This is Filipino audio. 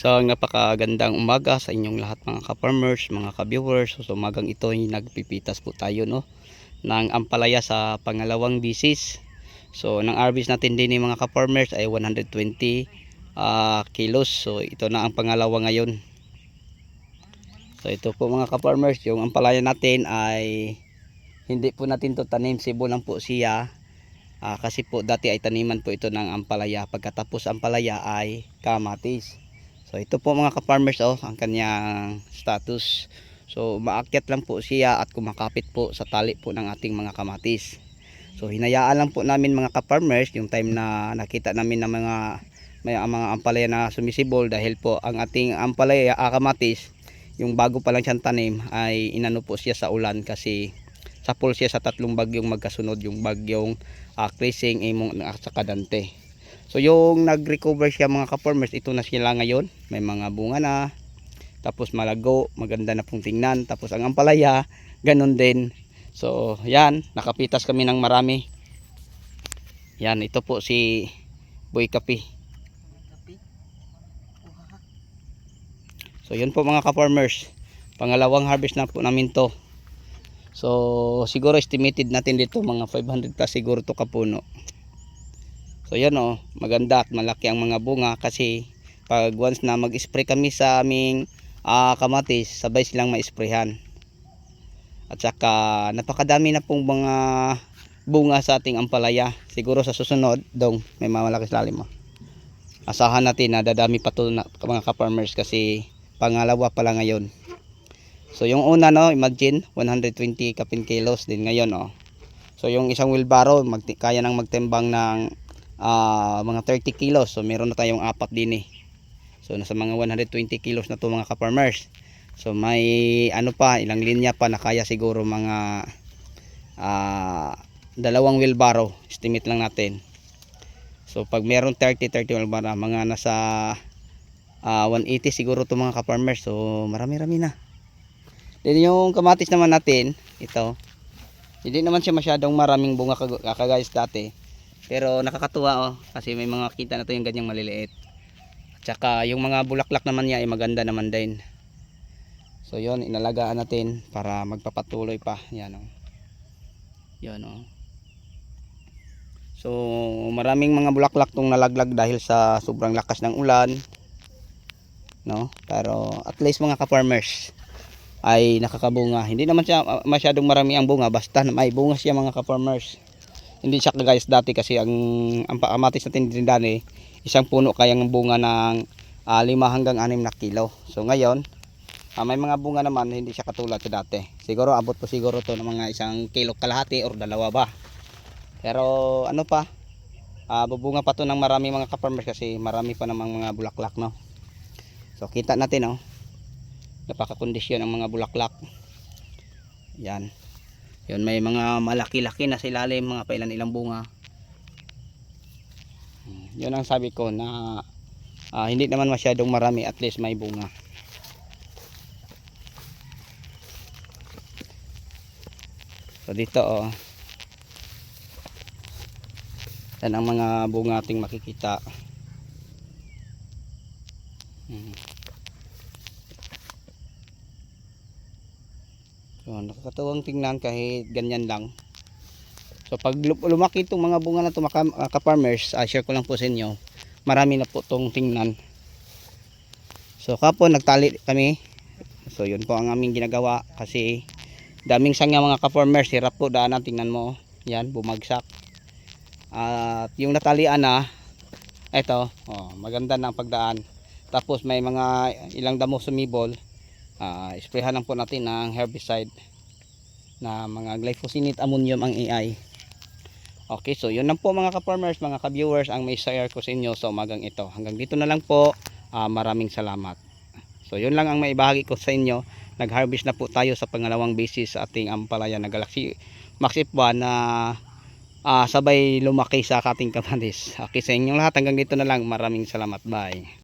Isang napakagandang umaga sa inyong lahat mga ka-farmers, mga ka-viewers. So umagang ito ay nagpipitas po tayo no ng ampalaya sa pangalawang bisis. So nang harvest natin din ng mga ka-farmers ay 120 ah, kilos. So ito na ang pangalawa ngayon. So ito po mga ka-farmers, yung ampalaya natin ay hindi po natin to tanim, sibo lang po siya. Ah, kasi po dati ay taniman po ito ng ampalaya. Pagkatapos ampalaya ay kamatis. So ito po mga ka-farmers oh, ang kanyang status. So maakyat lang po siya at kumakapit po sa tali po ng ating mga kamatis. So hinayaan lang po namin mga ka-farmers yung time na nakita namin ng mga may mga ampalaya na sumisibol dahil po ang ating ampalaya ah, kamatis yung bago pa lang siyang tanim ay inano po siya sa ulan kasi sapol siya sa tatlong bagyong magkasunod yung bagyong uh, Krising, Imong at saka Dante. So yung nag-recover siya mga ka-farmers, ito na sila ngayon. May mga bunga na. Tapos malago, maganda na pong tingnan. Tapos ang ampalaya, ganun din. So yan, nakapitas kami ng marami. Yan, ito po si Boy Kapi. So yun po mga ka-farmers. Pangalawang harvest na po namin to. So siguro estimated natin dito mga 500 plus siguro to kapuno. So yan oh, maganda at malaki ang mga bunga kasi pag once na mag-spray kami sa aming ah, kamatis, sabay silang ma-sprayhan. At saka napakadami na pong mga bunga sa ating ampalaya. Siguro sa susunod, dong may mamalaki lalim mo. Asahan natin na dadami pa to na, mga ka-farmers kasi pangalawa pa lang ngayon. So yung una no, imagine 120 kapin kilos din ngayon oh. So yung isang wheelbarrow mag kaya nang magtimbang ng ah, mga 30 kilos. So meron na tayong apat din eh. So nasa mga 120 kilos na to mga ka-farmers. So may ano pa, ilang linya pa na kaya siguro mga ah, dalawang wheelbarrow. Estimate lang natin. So pag meron 30 30 wheelbarrow, mga nasa ah, 180 siguro to mga ka-farmers. So marami-rami na. Then yung kamatis naman natin, ito. Hindi naman siya masyadong maraming bunga kag- kakagayos dati. Pero nakakatuwa oh, kasi may mga kita na to yung ganyang maliliit. At saka yung mga bulaklak naman niya ay maganda naman din. So yon inalagaan natin para magpapatuloy pa. Yan oh. Yan oh. So maraming mga bulaklak tong nalaglag dahil sa sobrang lakas ng ulan. No? Pero at least mga ka-farmers, ay nakakabunga. Hindi naman siya ah, masyadong marami ang bunga basta may bunga siya mga ka-farmers. Hindi siya kagayas dati kasi ang ang paamatis natin din dati isang puno kayang bunga ng 5 hanggang 6 na kilo. So ngayon, ah, may mga bunga naman hindi siya katulad sa dati. Siguro abot po siguro to ng mga isang kilo kalahati or dalawa ba. Pero ano pa, ah, bubunga pa to ng marami mga ka-farmers kasi marami pa namang mga bulaklak no. So kita natin oh napakakondisyon ang mga bulaklak yan yun may mga malaki-laki na sa ilalim mga pailan ilang bunga. Yun ang sabi ko na ah, hindi naman masyadong marami at least may bunga. So dito oh. Yan ang mga bunga ating makikita. Hmm. So, nakakatawang tingnan kahit ganyan lang. So pag lu- lumaki itong mga bunga na ito mga ka- mga ka-farmers, ah, share ko lang po sa inyo. Marami na po itong tingnan. So kapon nagtali kami. So yun po ang aming ginagawa kasi daming sangya mga ka-farmers. Hirap po daanan tingnan mo. Yan bumagsak. At yung natalian na ito, oh, maganda na ang pagdaan. Tapos may mga ilang damo sumibol uh, sprayhan lang po natin ng herbicide na mga glyphosate ammonium ang AI okay so yun lang po mga ka-farmers mga ka-viewers ang may share ko sa inyo sa umagang ito. Hanggang dito na lang po. Ah, maraming salamat. So yun lang ang maibahagi ko sa inyo. Nag harvest na po tayo sa pangalawang basis sa ating ampalaya na Galaxy Max F1 na ah, sabay lumaki sa ating kamatis. Okay sa inyong lahat hanggang dito na lang. Maraming salamat. Bye